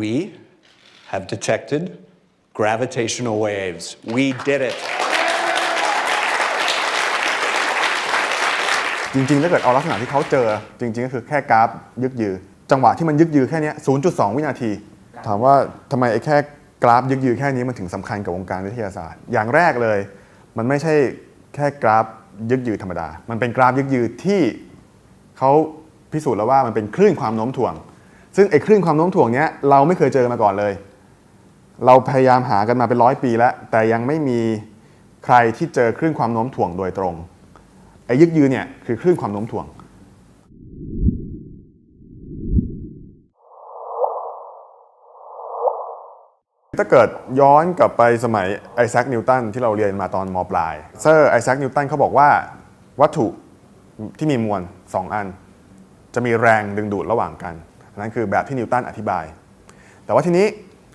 We have detected gravitational waves. We did it. จริงๆ ถ้าเกิดเอาลักษณะที่เขาเจอ จริง ๆ ก็คือแค่กราฟยึกยือ จังหวะที่มันยึกยือแค่เนี้ย0.2 วินาที ถามว่าทำไมไอ้แค่กราฟยึกยือแค่นี้มันถึงสำคัญกับวงการวิทยาศาสตร์ อย่างแรกเลย มันไม่ใช่แค่กราฟยึกยือธรรมดา มันเป็นกราฟยึกยือที่เขาพิสูจน์แล้วว่ามันเป็นคลื่นความโน้มถ่วง ซึ่งไอ้คลื่นความโน้มถ่วงเนี้ยเราไม่เคยเจอมาก่อนเลย เราพยายามหากันมาเป็นร้อยปีแล้ว แต่ยังไม่มีใครที่เจอคลื่นความโน้มถ่วงโดยตรง ไอ้ยึกยือเนี่ยคือคลื่นความโน้มถ่วง ถ้าเกิดย้อนกลับไปสมัยไอแซคนิวตันที่เราเรียนมาตอนมปลาย เซอร์ไอแซคนิวตันเขาบอกว่าวัตถุที่มีมวล 2 อัน จะมีแรงดึงดูดระหว่างกัน นนั้นคือแบบที่นิวตันอธิบาย แต่ว่าทีนี้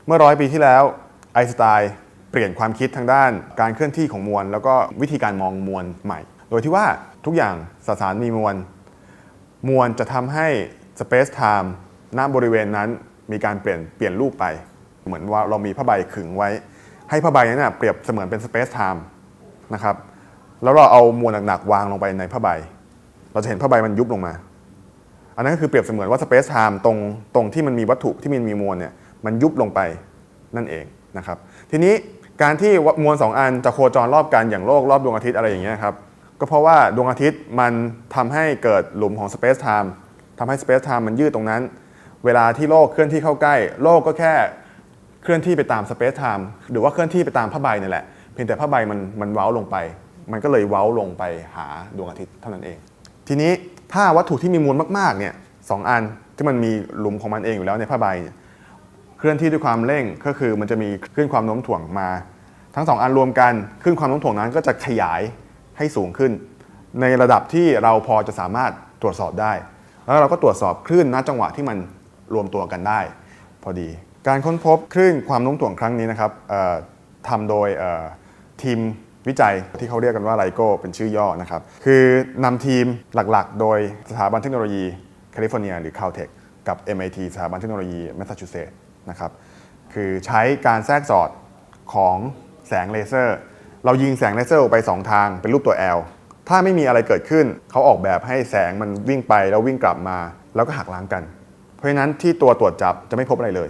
เมื่อร้อยปีที่แล้วไอน์สไตน์เปลี่ยนความคิดทางด้านการเคลื่อนที่ของมวล แล้วก็วิธีการมองมวลใหม่ โดยที่ว่าทุกอย่างสสารมีมวล มวลจะทำให้ Space Time ณบริเวณนั้นมีการเปลี่ยนเปลี่ยนรูปไป เหมือนว่าเรามีผ้าใบขึงไว้ ให้ผ้าใบนั้นนะเปรียบเสมือนเป็น Space Time นะครับแล้วเราเอามวลหนักๆวางลงไปในผ้าใบ เราจะเห็นผ้าใบมันยุบลงมา อันนั้นก็คือเปรียบเสมือนว่า Space Time ตรงตรงที่มันมีวัตถุที่มันมีมวลเนี่ยมันยุบลงไปนั่นเองนะครับทีนี้การที่มวลสองอันจะโคจรรอบกันอย่างโลกรอบดวงอาทิตย์อะไรอย่างเงี้ยครับก็เพราะว่าดวงอาทิตย์มันทำให้เกิดหลุมของ Space Time ทำให้ Space Time มันยืดตรงนั้น เวลาที่โลกเคลื่อนที่เข้าใกล้ โลกก็แค่เคลื่อนที่ไปตาม Space Time หรือว่าเคลื่อนที่ไปตามผ้าใบนี่แหละเพียงแต่ผ้าใบมันมันเว้าลงไป มันก็เลยเว้าลงไปหาดวงอาทิตย์เท่านั้นเอง ทีนี้ถ้าวัตถุที่มีมวลมากๆเนี่ยสองอันที่มันมีหลุมของมันเองอยู่แล้วในผ้าใบเนี่ยเคลื่อนที่ด้วยความเร่งก็คือมันจะมีคลื่นความโน้มถ่วงมา ทั้งสองอันรวมกันคลื่นความโน้มถ่วงนั้นก็จะขยายให้สูงขึ้น ในระดับที่เราพอจะสามารถตรวจสอบได้ แล้วเราก็ตรวจสอบคลื่นณจังหวะที่มันรวมตัวกันได้ พอดีการค้นพบคลื่นความโน้มถ่วงครั้งนี้นะครับทำโดยทีม วิจัยที่เขาเรียกกันว่าไลโก้เป็นชื่อย่อนะครับ คือนำทีมหลักๆ โดยสถาบันเทคโนโลยีแคลิฟอร์เนียหรือ Caltech กับ MIT สถาบันเทคโนโลยีแมสซาชูเซตส์นะครับคือใช้การแทรกสอดของแสงเลเซอร์ เรายิงแสงเลเซอร์ออกไป 2 ทางเป็นรูปตัว L ถ้าไม่มีอะไรเกิดขึ้น เขาออกแบบให้แสงมันวิ่งไปแล้ววิ่งกลับมา แล้วก็หักล้างกัน เพราะฉะนั้นที่ตัวตรวจจับจะไม่พบอะไรเลย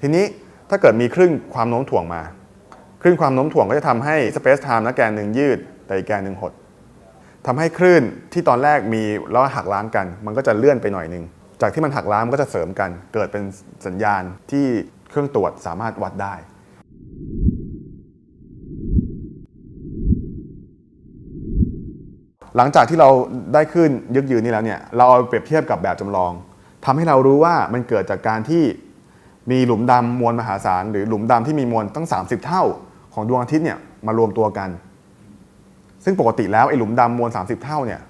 ทีนี้ถ้าเกิดมีคลื่นความโน้มถ่วงมา ลื่นความโน้มถ่วงก็จะทำให้ Space Time และแกนหนึ่งยืดแต่อีกแกนหนึ่งหดทำให้คลื่นที่ตอนแรกมีแล้วหักล้างกัน มันก็จะเลื่อนไปหน่อยหนึง จากที่มันหักล้างมันก็จะเสริมกัน เกิดเป็นสัญญาณที่เครื่องตรวจสามารถวัดได้หลังจากที่เราได้ขึ้นยึกยืนนี่แล้วเนี่ยเราเอาเปรียบเทียบกับแบบจำลองทำให้เรารู้ว่ามันเกิดจากการที่มีหลุมดำมวลมหาศาลหรือหลุมดำที่มีมวลตั้ง 30 เท่า ของดวงอาทิตย์เนี่ยมารวมตัวกัน ซึ่งปกติแล้วไอ้หลุมดำมวล 30 เท่าเนี่ย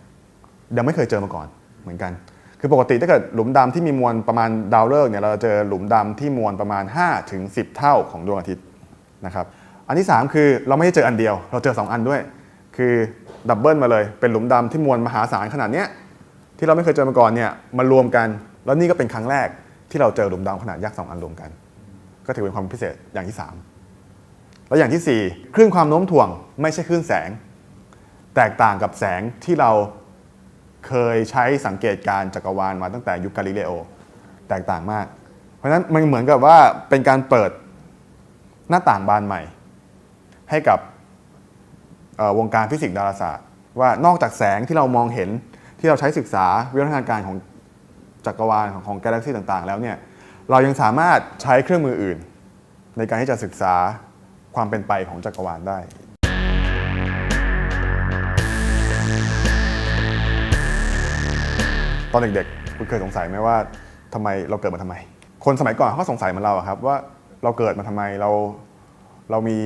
ยังไม่เคยเจอมาก่อนเหมือนกัน คือปกติถ้าเกิดหลุมดำที่มีมวลประมาณดาวฤกษ์เนี่ยเราจะเจอหลุมดำที่มวลประมาณ5ถึง10 เท่าของดวงอาทิตย์นะครับอันที่ 3 คือเราไม่ได้เจออันเดียว เราเจอ 2 อันด้วย คือดับเบิลมาเลยเป็นหลุมดำที่มวลมหาศาลขนาดเนี้ยที่เราไม่เคยเจอมาก่อนเนี่ยมารวมกัน แล้วนี่ก็เป็นครั้งแรกที่เราเจอหลุมดำขนาดยักษ์สองอันรวมกัน ก็ถือเป็นความพิเศษอย่างที่ 3 แล้วอย่างทีสี่ 4 คลื่นความโน้มถ่วงไม่ใช่คลื่นแสง แตกต่างกับแสงที่เราเคยใช้สังเกตการจักรวาลมาตั้งแต่ยุคกาลิเลโอ แตกต่างมาก เพราะฉะนั้นมันเหมือนกับว่าเป็นการเปิดหน้าต่างบานใหม่ ให้กับวงการฟิสิกส์ดาราศาสตร์ ว่านอกจากแสงที่เรามองเห็นที่เราใช้ศึกษาวิวัฒนาการของจักรวาลของของกาแล็กซี่ต่างๆ แล้วเนี่ยเรายังสามารถใช้เครื่องมืออื่น ในการที่จะศึกษา ความเป็นไปของจักรวาลได้ ตอนเด็กๆคุณเคยสงสัยไหมว่าทำไมเราเกิดมาทำไม คนสมัยก่อนเขาสงสัยเหมือนเราอะครับว่าเราเกิดมาทำไมเราเรามี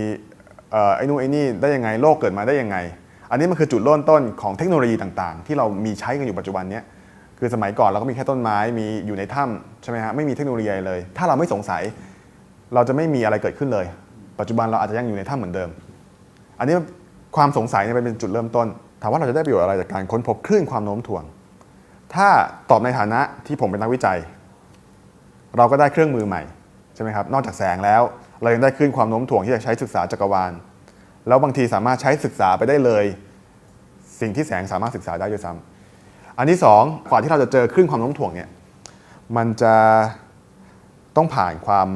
ไอ้นู่นไอ้นี่ได้ยังไงโลกเกิดมาได้ยังไง อันนี้มันคือจุดเริ่มต้นของเทคโนโลยีต่างๆ ที่เรามีใช้กันอยู่ปัจจุบันเนี้ยคือสมัยก่อนเราก็มีแค่ต้นไม้มีอยู่ในถ้ำใช่ไหมฮะไม่มีเทคโนโลยีเลย ถ้าเราไม่สงสัย เราจะไม่มีอะไรเกิดขึ้นเลย ปัจจุบันเราอาจจะยังอยู่ในถ้ำเหมือนเดิม อันนี้ความสงสัยเนี่ยเป็นจุดเริ่มต้น ถามว่าเราจะได้ประโยชน์อะไรจากการค้นพบคลื่นความโน้มถ่วง ถ้าตอบในฐานะที่ผมเป็นนักวิจัย เราก็ได้เครื่องมือใหม่ชช่ไหมครับ นอกจากแสงแล้ว เรายังได้ขึ้นความโน้มถ่วงที่จะใช้ศึกษาจักรวาล แล้วบางทีสามารถใช้ศึกษาไปได้เลย สิ่งที่แสงสามารถศึกษาได้ด้วยซ้ำอันที่สองกว่าที่เราจะเจอคลื่นความโน้มถ่วงเนี่ย มันจะต้องผ่านความ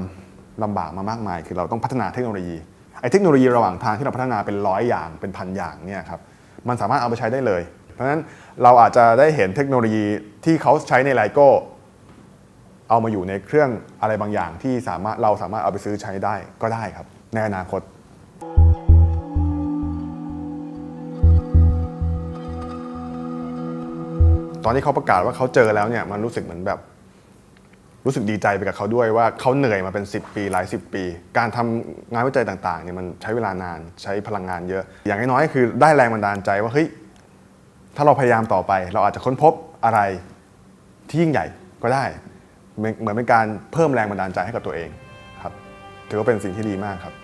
ลำบากมามากมาย คือเราต้องพัฒนาเทคโนโลยีไอ้เทคโนโลยีระหว่างทางที่เราพัฒนาเป็นร้อยอย่างเป็นพันอย่างเนี่ยครับมันสามารถเอาไปใช้ได้เลย เพราะฉะนั้นเราอาจจะได้เห็นเทคโนโลยีที่เขาใช้ในไลโก้เอามาอยู่ในเครื่องอะไรบางอย่างที่สามารถเราสามารถเอาไปซื้อใช้ได้ก็ได้ครับ ในอนาคตตอนที่เขาประกาศว่าเขาเจอแล้วเนี่ยมันรู้สึกเหมือนแบบ รู้สึกดีใจไปกับเขาด้วยว่าเขาเหนื่อยมาเป็น 10 ปีหลาย 10 ปี การทำงานวิจัยต่างๆเนี่ยมันใช้เวลานานใช้พลังงานเยอะ อย่างน้อยๆคือได้แรงบันดาลใจว่าเฮ้ยถ้าเราพยายามต่อไป เราอาจจะค้นพบอะไรที่ยิ่งใหญ่ก็ได้ เหมือนเป็นการเพิ่มแรงบันดาลใจให้กับตัวเองครับถือว่าเป็นสิ่งที่ดีมากครับ